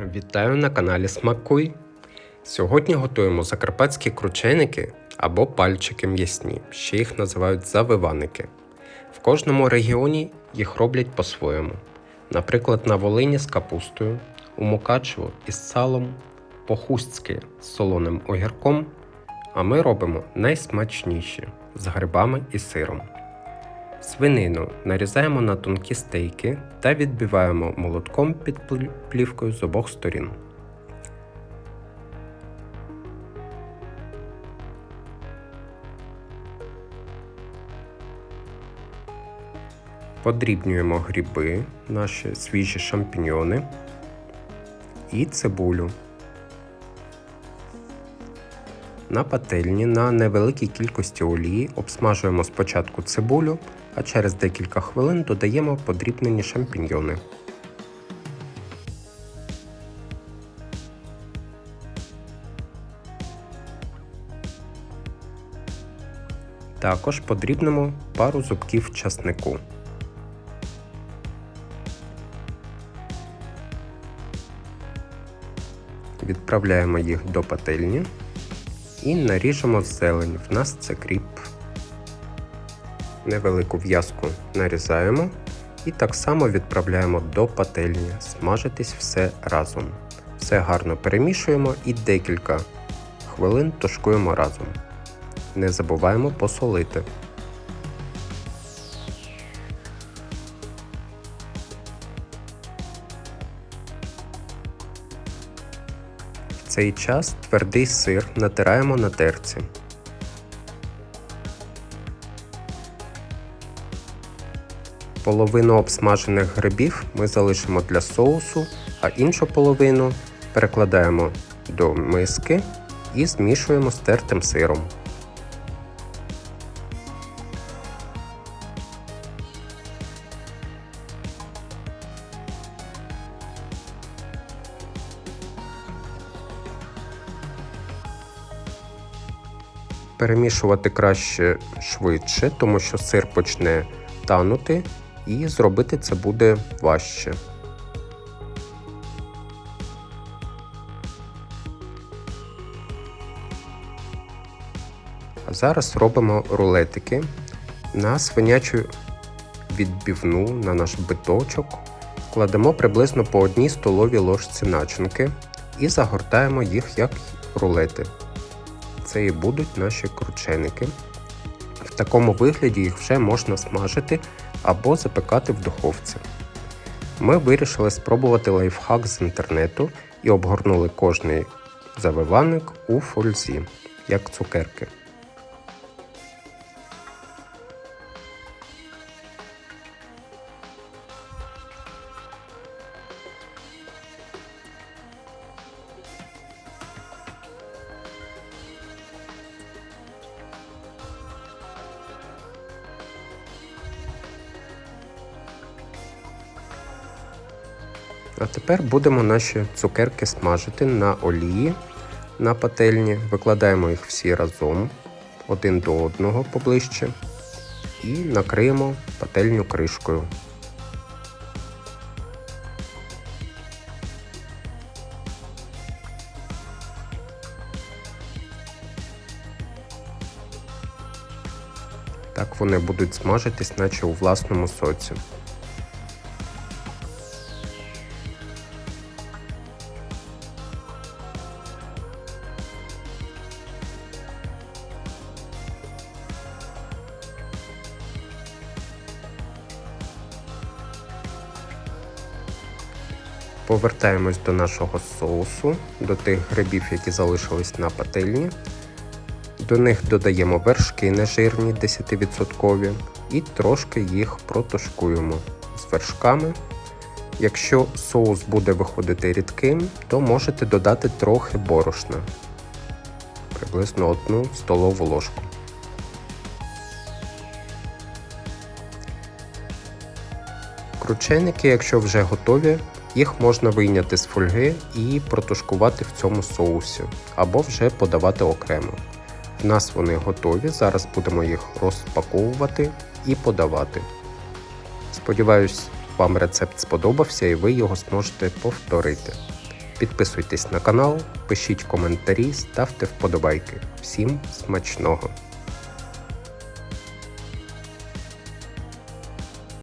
Вітаю на каналі Смакуй. Сьогодні готуємо закарпатські крученики або пальчики м'ясні, ще їх називають завиваники. В кожному регіоні їх роблять по-своєму. Наприклад, на Волині з капустою, у Мукачево із салом, по-хустськи з солоним огірком, а ми робимо найсмачніші з грибами і сиром. Свинину нарізаємо на тонкі стейки та відбиваємо молотком під плівкою з обох сторін. Подрібнюємо гриби, наші свіжі шампіньйони і цибулю. На пательні на невеликій кількості олії обсмажуємо спочатку цибулю, а через декілька хвилин додаємо подрібнені шампіньйони. Також подрібнемо пару зубків часнику. Відправляємо їх до пательні і наріжемо зелень. В нас це кріп. Невелику в'язку нарізаємо і так само відправляємо до пательні. Смажитись все разом. Все гарно перемішуємо і декілька хвилин тушкуємо разом. Не забуваємо посолити. В цей час твердий сир натираємо на терці. Половину обсмажених грибів ми залишимо для соусу, а іншу половину перекладаємо до миски і змішуємо з тертим сиром. Перемішувати краще швидше, тому що сир почне танути, і зробити це буде важче. Зараз робимо рулетики на свинячу відбівну на наш биточок. Кладемо приблизно по одній столовій ложці начинки і загортаємо їх як рулети. Це і будуть наші крученики. В такому вигляді їх вже можна смажити або запекати в духовці. Ми вирішили спробувати лайфхак з інтернету і обгорнули кожний завиваник у фользі, як цукерки. А тепер будемо наші цукерки смажити на олії на пательні. Викладаємо їх всі разом один до одного поближче і накриємо пательню кришкою. Так вони будуть смажитись, наче у власному соці. Повертаємось до нашого соусу, до тих грибів, які залишились на пательні. До них додаємо вершки нежирні 10% і трошки їх протушкуємо з вершками. Якщо соус буде виходити рідким, то можете додати трохи борошна, приблизно 1 столову ложку. Крученики, якщо вже готові, їх можна вийняти з фольги і протушкувати в цьому соусі, або вже подавати окремо. В нас вони готові, зараз будемо їх розпаковувати і подавати. Сподіваюсь, вам рецепт сподобався і ви його зможете повторити. Підписуйтесь на канал, пишіть коментарі, ставте вподобайки. Всім смачного!